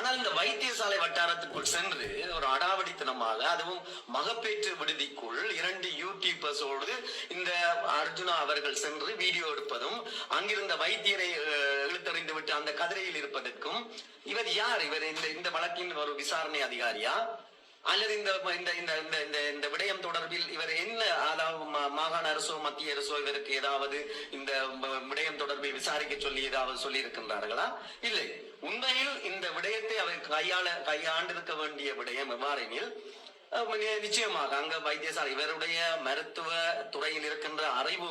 ஆனால் இந்த வைத்தியசாலை வட்டாரத்துக்குள் சென்று ஒரு அடாவடித்தனமாக அதுவும் மகப்பேற்று விடுதிக்குள் இரண்டு யூடியூபர்ஸோடு இந்த அர்ஜுனா அவர்கள் சென்று வீடியோ எடுப்பதும் அங்கிருந்த வைத்தியரை இழுத்தறிந்து விட்டு அந்த கதிரையில் இருப்பதற்கும் இவர் யார்? இவர் இந்த இந்த வழக்கின் ஒரு விசாரணை அதிகாரியா? அல்லது இந்த இந்த இந்த இந்த இந்த இந்த விடயம் தொடர்பில் இவர் என்ன அதாவது மாகாண அரசோ மத்திய அரசோ இவருக்கு ஏதாவது இந்த விடயம் தொடர்பில் விசாரிக்க சொல்லி ஏதாவது சொல்லி இருக்கின்றார்களா இல்லை. உண்மையில் இந்த விடயத்தை அவர் கையாள கையாண்டிருக்க வேண்டிய விடயம் எவ்வாறெனில் நிச்சயமாக. அங்க வைத்தியசாலை இவருடைய மருத்துவ துறையில் இருக்கின்ற அறிவு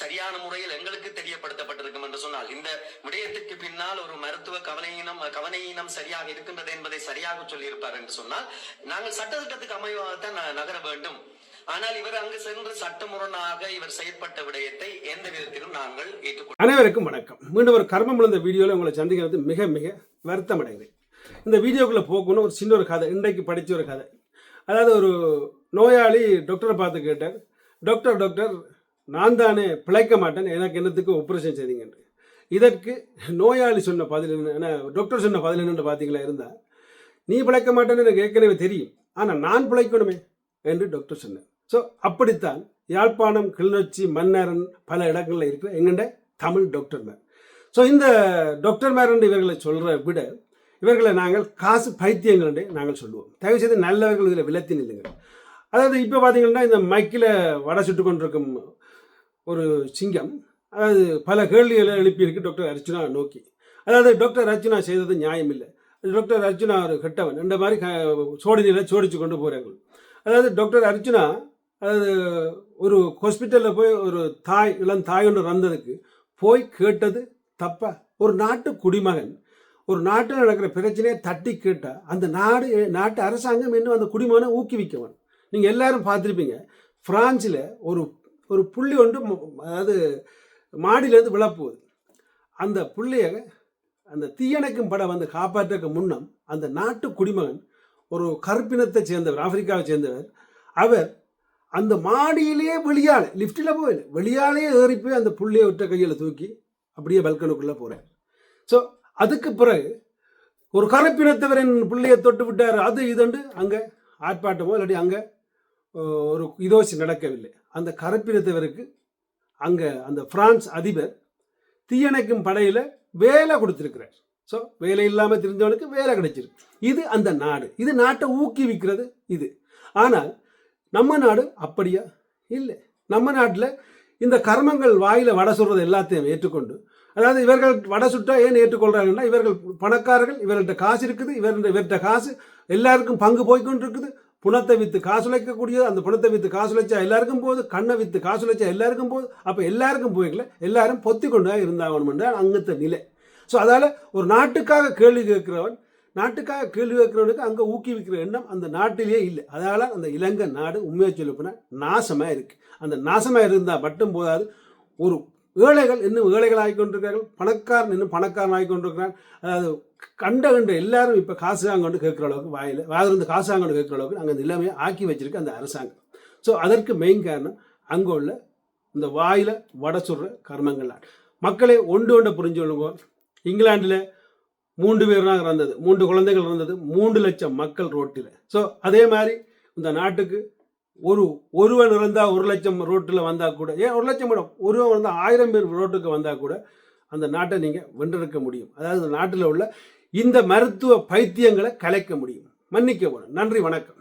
சரியான முறையில் எங்களுக்கு தெரியப்படுத்தப்பட்டிருக்கும் என்று சொன்னால் இந்த விடயத்துக்கு பின்னால் ஒரு மருத்துவ கவனையினம் கவனையினம் சரியாக இருக்கின்றது என்பதை சரியாக சொல்லியிருப்பார் என்று சொன்னால் நாங்கள் சட்டத்திட்டத்துக்கு அமைவாகத்தான் நகர வேண்டும். ஆனால் இவர் அங்கு சென்று சட்டமுரணாக இவர் செயற்பட்ட விடயத்தை எந்த விதத்திலும் நாங்கள் ஏற்றுக்கொள்ள அனைவருக்கும் வணக்கம். மீண்டும் ஒரு கர்மம் விழுந்த வீடியோவில் உங்களை சந்திக்கிறது மிக மிக வருத்தம் அடைகிறேன் இந்த வீடியோக்குள்ளே போகணும் ஒரு சின்ன ஒரு கதை இன்றைக்கு படித்த ஒரு கதை. அதாவது ஒரு நோயாளி டாக்டரை பார்த்து கேட்டார். டாக்டர் டாக்டர் நான் தானே பிழைக்க மாட்டேன். எனக்கு என்னத்துக்கு ஆப்ரேஷன் செய்தீங்கன்று இதற்கு நோயாளி சொன்ன பதில் என்ன டாக்டர் சொன்ன பதில் என்னன்னு பார்த்தீங்களா? இருந்தால் நீ பிழைக்க மாட்டேன்னு எனக்கு ஏற்கனவே தெரியும். ஆனால் நான் பிழைக்கணுமே என்று டாக்டர் சொன்னார். ஸோ அப்படித்தான் யாழ்ப்பாணம் கிளிநொச்சி மன்னரன் பல இடங்களில் இருக்கிற எங்கண்ட தமிழ் டாக்டர் மேர் ஸோ இந்த டாக்டர் மேர் என்று இவர்களை சொல்கிற விட இவர்களை நாங்கள் காசு பைத்தியங்கள் என்று நாங்கள் சொல்லுவோம். தயவு செய்து நல்லவர்கள் இதில் விலத்தி நில்லுங்கள். அதாவது இப்போ பார்த்தீங்கன்னா இந்த மைக்கில் வடை சுட்டு கொண்டிருக்கும் ஒரு சிங்கம் அதாவது பல கேள்விகளை எழுப்பியிருக்கு டாக்டர் அர்ச்சுனா நோக்கி. அதாவது டாக்டர் அர்ச்சுனா செய்தது நியாயம் இல்லை டாக்டர் அர்ச்சுனா ஒரு கெட்டவன். இந்த மாதிரி க- சோடினியில் சோடிச்சு கொண்டு போகிறாங்க அதாவது டாக்டர் அர்ச்சுனா அதாவது ஒரு ஹாஸ்பிட்டலில் போய் ஒரு தாய் இளம் தாய் ஒன்று வந்ததுக்கு போய் கேட்டது தப்பா? ஒரு நாட்டு குடிமகன் ஒரு நாட்டில் நடக்கிற பிரச்சனையை தட்டி கேட்டால் அந்த நாடு நாட்டு அரசாங்கம் இன்னும் அந்த குடிமகனை ஊக்குவிக்கணும் நீங்கள் எல்லாரும் பார்த்துருப்பீங்க. ஃப்ரான்ஸில் ஒரு ஒரு புள்ளி ஒன்று அதாவது மாடியிலேருந்து விழப்போகுது. அந்த புள்ளியை அந்த தீயணைக்கும் படம் வந்து காப்பாற்றக்கு முன்னம் அந்த நாட்டு குடிமகன் ஒரு கருப்பினத்தை சேர்ந்தவர் ஆப்பிரிக்காவை சேர்ந்தவர் அவர் அந்த மாடியிலேயே வெளியால் லிஃப்ட்டில் போய் வெளியாலேயே ஏறி போய் அந்த புள்ளியை விட்ட கையில் தூக்கி அப்படியே பல்கனுக்குள்ளே போகிறார் ஸோ அதுக்கு பிறகு ஒரு கருப்பினத்தவரின் பிள்ளையை தொட்டு விட்டார். அது இதுண்டு அங்கே ஆர்ப்பாட்டமோ இல்லாட்டி அங்கே ஒரு இதோசி நடக்கவில்லை. அந்த கருப்பினத்தவருக்கு அங்கே அந்த பிரான்ஸ் அதிபர் தீயணைக்கும் படையில் வேலை கொடுத்துருக்கிறார். ஸோ வேலை இல்லாமல் தெரிஞ்சவனுக்கு வேலை கிடைச்சிருக்கு. இது அந்த நாடு. இது நாட்டை ஊக்குவிக்கிறது இது. ஆனால் நம்ம நாடு அப்படியா? இல்லை. நம்ம நாட்டில் இந்த கர்மங்கள் வாயில் வடை சொல்கிறது எல்லாத்தையும் ஏற்றுக்கொண்டு அதாவது இவர்கள் வடை சுட்டா ஏன் ஏற்றுக்கொள்றாங்கன்னா இவர்கள் பணக்காரர்கள் இவர்கள்ட்ட காசு இருக்குது இவர்கள்ட்ட இவர்கிட்ட காசு எல்லாருக்கும் பங்கு போய்கொண்டு இருக்குது புணத்தை வித்து காசு உழைக்கக்கூடியது அந்த புணத்தை வித்து காசு உழைச்சா எல்லாருக்கும் போகுது கண்ணை வித்து காசு உழைச்சா எல்லாருக்கும் போகுது. அப்போ எல்லாருக்கும் போய்க்கல எல்லாரும் பொத்தி கொண்டு தான் அங்கத்த நிலை. ஸோ அதால் ஒரு நாட்டுக்காக கேள்வி கேட்கிறவன் நாட்டுக்காக கேள்வி கேட்கிறவனுக்கு அங்கே ஊக்குவிக்கிற எண்ணம் அந்த நாட்டிலேயே இல்லை. அதனால் அந்த இலங்கை நாடு உண்மையை சொல்லப்போனால் நாசமாக இருக்குது அந்த நாசமாக இருந்தால் மட்டும் போதாது ஒரு ஏழைகள் இன்னும் ஏழைகள் ஆகி கொண்டிருக்கிறார்கள். பணக்காரன் இன்னும் பணக்காரன் ஆகி கொண்டிருக்கிறான். அதாவது கண்ட கண்ட எல்லாரும் இப்போ காசு வாங்கொண்டு கேட்குற அளவுக்கு வாயில் வாயிலிருந்து காசு வாங்கொண்டு கேட்குற அளவுக்கு அங்கே அந்த எல்லாமே ஆக்கி வச்சிருக்கு அந்த அரசாங்கம். ஸோ அதற்கு மெயின் காரணம் அங்கே உள்ள இந்த வாயில் வட சுடுற கர்மங்கள் மக்களை ஒன்று ஒன்று புரிஞ்சு கொள்ளுங்க. இங்கிலாந்தில் மூன்று பேர் தான் இறந்தது. மூன்று குழந்தைகள் இருந்தது மூன்று லட்சம் மக்கள் ரோட்டில். ஸோ அதே மாதிரி இந்த நாட்டுக்கு ஒரு ஒருவன் இருந்தால் ஒரு லட்சம் ரோட்டில் வந்தால் கூட ஏன் ஒரு லட்சம் கூட ஒருவன் வந்தால் ஆயிரம் பேர் ரோட்டுக்கு வந்தால் கூட அந்த நாட்டை நீங்கள் வென்றெடுக்க முடியும். அதாவது நாட்டில் உள்ள இந்த மருத்துவ பைத்தியங்களை கலைக்க முடியும். மன்னிக்க நன்றி வணக்கம்.